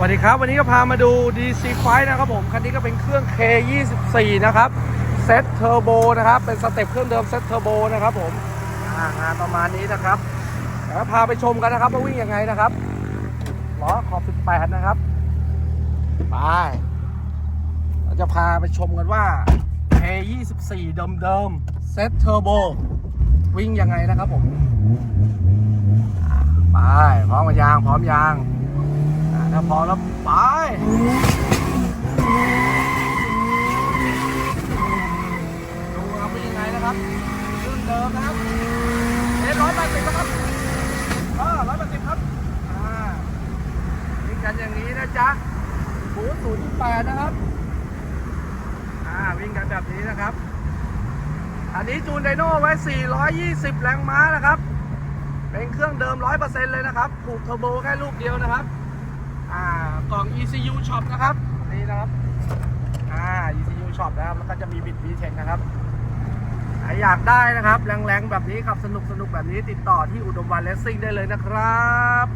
วัสดีครับ วันนี้ก็พามาดู DC5 นะครับผม คันนี้ก็เป็นเครื่อง K24 นะครับ เซตเทอร์โบนะครับ เป็นสเต็ปเครื่องเดิมเซตเทอร์โบนะครับผมงานประมาณนี้นะครับแล้วพาไปชมกันนะครับว่าวิ่งยังไงนะครับล้อขอบ 18 นะครับไปเราจะพาไปชมกันว่า K24 เดิมๆเซตเทอร์โบวิ่งยังไงนะครับผมไปพร้อมกับยางพร้อมยาง ถ้าพอแล้วไปดูครับเป็นยังไงนะครับรุ่นเดิมนะครับเอร้อยแปดสิบนะครับเออร้อยแปดสิบครับอ่าวิ่งกันอย่างนี้นะจ๊ะศูนย์ศูนย์แปดนะครับอ่าวิ่งกันแบบนี้นะครับ อันนี้จูนไดโน่ไว้ 420 แรงม้านะครับ เป็นเครื่องเดิม 100%เลยนะครับ ผูกเทอร์โบแค่ลูกเดียวนะครับ ECU Shop นะครับนี่นะครับอ่า ECU Shop นะครับแล้วก็จะมีบิดบีเทนะครับใครอยากได้นะครับแรงๆแบบนี้ขับสนุกสนุกแบบนี้ติดต่อที่อุดมวันเลสซิ่งได้เลยนะครับ